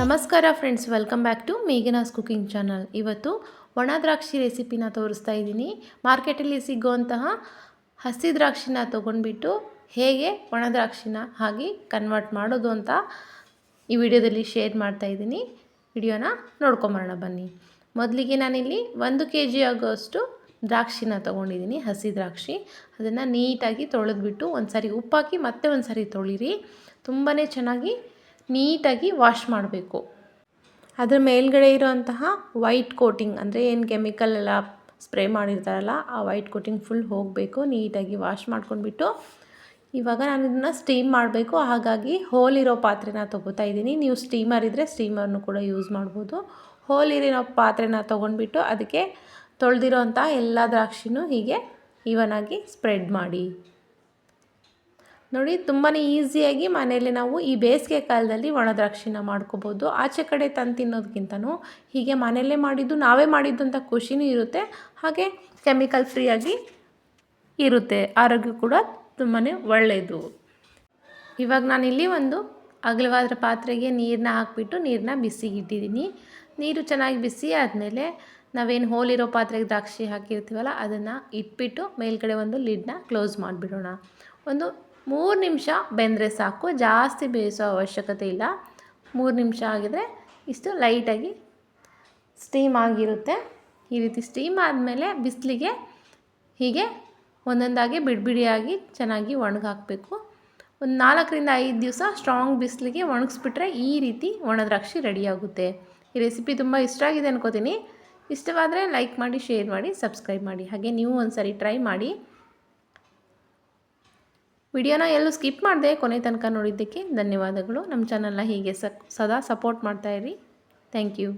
ನಮಸ್ಕಾರ friends welcome back to Meghana's cooking channel ಇವತ್ತು ಒಣ ದ್ರಾಕ್ಷಿ ರೆಸಿಪಿನ ತೋರಿಸ್ತಾ ಇದ್ದೀನಿ. ಮಾರ್ಕೆಟಲ್ಲಿ ಸಿಗುವಂತಹ ಹಸಿ ದ್ರಾಕ್ಷಿನ ತೊಗೊಂಡ್ಬಿಟ್ಟು ಹೇಗೆ ಒಣ ದ್ರಾಕ್ಷಿನ ಹಾಗೆ ಕನ್ವರ್ಟ್ ಮಾಡೋದು ಅಂತ ಈ ವಿಡಿಯೋದಲ್ಲಿ ಶೇರ್ ಮಾಡ್ತಾ ಇದ್ದೀನಿ. ವಿಡಿಯೋನ ನೋಡ್ಕೊಂಬರೋಣ ಬನ್ನಿ. ಮೊದಲಿಗೆ ನಾನಿಲ್ಲಿ ಒಂದು ಕೆ ಜಿ ಆಗೋಷ್ಟು ದ್ರಾಕ್ಷಿನ ತೊಗೊಂಡಿದ್ದೀನಿ, ಹಸಿ ದ್ರಾಕ್ಷಿ. ಅದನ್ನು ನೀಟಾಗಿ ತೊಳೆದ್ಬಿಟ್ಟು ಒಂದು ಸಾರಿ ಉಪ್ಪಾಕಿ ಮತ್ತೆ ಒಂದು ಸಾರಿ ತೊಳಿರಿ. ತುಂಬಾ ಚೆನ್ನಾಗಿ ನೀಟಾಗಿ ವಾಶ್ ಮಾಡಬೇಕು. ಅದರ ಮೇಲ್ಗಡೆ ಇರೋಂತಹ ವೈಟ್ ಕೋಟಿಂಗ್ ಅಂದರೆ ಏನು ಕೆಮಿಕಲ್ ಎಲ್ಲ ಸ್ಪ್ರೇ ಮಾಡಿರ್ತಾರಲ್ಲ, ಆ ವೈಟ್ ಕೋಟಿಂಗ್ ಫುಲ್ ಹೋಗಬೇಕು, ನೀಟಾಗಿ ವಾಶ್ ಮಾಡ್ಕೊಂಡ್ಬಿಟ್ಟು. ಇವಾಗ ನಾನು ಇದನ್ನು ಸ್ಟೀಮ್ ಮಾಡಬೇಕು, ಹಾಗಾಗಿ ಹೋಲ್ ಇರೋ ಪಾತ್ರೆನ ತೊಗೋತಾ ಇದ್ದೀನಿ. ನೀವು ಸ್ಟೀಮರ್ ಇದ್ದರೆ ಸ್ಟೀಮರ್ನು ಕೂಡ ಯೂಸ್ ಮಾಡ್ಬೋದು. ಹೋಲ್ ಇರೋ ಪಾತ್ರೆನ ತೊಗೊಂಡ್ಬಿಟ್ಟು ಅದಕ್ಕೆ ತೊಳೆದಿರೋ ಅಂತಹ ಎಲ್ಲ ದ್ರಾಕ್ಷಿನೂ ಹೀಗೆ ಇವನಾಗಿ ಸ್ಪ್ರೆಡ್ ಮಾಡಿ. ನೋಡಿ ತುಂಬಾ ಈಸಿಯಾಗಿ ಮನೆಯಲ್ಲಿ ನಾವು ಈ ಬೇಸಿಗೆ ಕಾಲದಲ್ಲಿ ಒಣದ್ರಾಕ್ಷಿನ ಮಾಡ್ಕೋಬೋದು. ಆಚೆ ಕಡೆ ತಂದು ತಿನ್ನೋದಕ್ಕಿಂತನೂ ಹೀಗೆ ಮನೆಯಲ್ಲೇ ಮಾಡಿದ್ದು, ನಾವೇ ಮಾಡಿದ್ದು ಅಂತ ಖುಷಿನೂ ಇರುತ್ತೆ. ಹಾಗೆ ಕೆಮಿಕಲ್ ಫ್ರೀಯಾಗಿ ಇರುತ್ತೆ. ಆರೋಗ್ಯ ಕೂಡ ತುಂಬಾ ಒಳ್ಳೆಯದು. ಇವಾಗ ನಾನಿಲ್ಲಿ ಒಂದು ಅಗಲವಾದ ಪಾತ್ರೆಗೆ ನೀರನ್ನ ಹಾಕಿಬಿಟ್ಟು ನೀರನ್ನ ಬಿಸಿಗಿಟ್ಟಿದ್ದೀನಿ. ನೀರು ಚೆನ್ನಾಗಿ ಬಿಸಿ ಆದಮೇಲೆ ನಾವೇನು ಹೋಲಿರೋ ಪಾತ್ರೆಗೆ ದ್ರಾಕ್ಷಿ ಹಾಕಿರ್ತೀವಲ್ಲ, ಅದನ್ನು ಇಟ್ಬಿಟ್ಟು ಮೇಲ್ಗಡೆ ಒಂದು ಲಿಡ್ನ ಕ್ಲೋಸ್ ಮಾಡಿಬಿಡೋಣ. ಒಂದು ಮೂರು ನಿಮಿಷ ಬೆಂದರೆ ಸಾಕು, ಜಾಸ್ತಿ ಬೇಯಿಸೋ ಅವಶ್ಯಕತೆ ಇಲ್ಲ. ಮೂರು ನಿಮಿಷ ಆಗಿದರೆ ಇಷ್ಟು ಲೈಟಾಗಿ ಸ್ಟೀಮ್ ಆಗಿರುತ್ತೆ. ಈ ರೀತಿ ಸ್ಟೀಮ್ ಆದಮೇಲೆ ಬಿಸಿಲಿಗೆ ಹೀಗೆ ಒಂದೊಂದಾಗಿ ಬಿಡಿಬಿಡಿಯಾಗಿ ಚೆನ್ನಾಗಿ ಒಣಗಾಕಬೇಕು. ಒಂದು ನಾಲ್ಕರಿಂದ ಐದು ದಿವಸ ಸ್ಟ್ರಾಂಗ್ ಬಿಸಿಲಿಗೆ ಒಣಗಿಸ್ಬಿಟ್ರೆ ಈ ರೀತಿ ಒಣದ್ರಾಕ್ಷಿ ರೆಡಿಯಾಗುತ್ತೆ. ಈ ರೆಸಿಪಿ ತುಂಬ ಇಷ್ಟ ಆಗಿದೆ ಅನ್ಕೋತೀನಿ. ಇಷ್ಟವಾದರೆ ಲೈಕ್ ಮಾಡಿ, ಶೇರ್ ಮಾಡಿ, ಸಬ್ಸ್ಕ್ರೈಬ್ ಮಾಡಿ. ಹಾಗೆ ನೀವು ಒಂದು ಸರಿ ಟ್ರೈ ಮಾಡಿ. ವಿಡಿಯೋನ ಎಲ್ಲೂ ಸ್ಕಿಪ್ ಮಾಡಿದೆ ಕೊನೆ ತನಕ ನೋಡಿದ್ದಕ್ಕೆ ಧನ್ಯವಾದಗಳು. ನಮ್ಮ ಚಾನಲ್ನ ಹೀಗೆ ಸದಾ ಸಪೋರ್ಟ್ ಮಾಡ್ತಾಯಿರಿ ಥ್ಯಾಂಕ್ ಯು.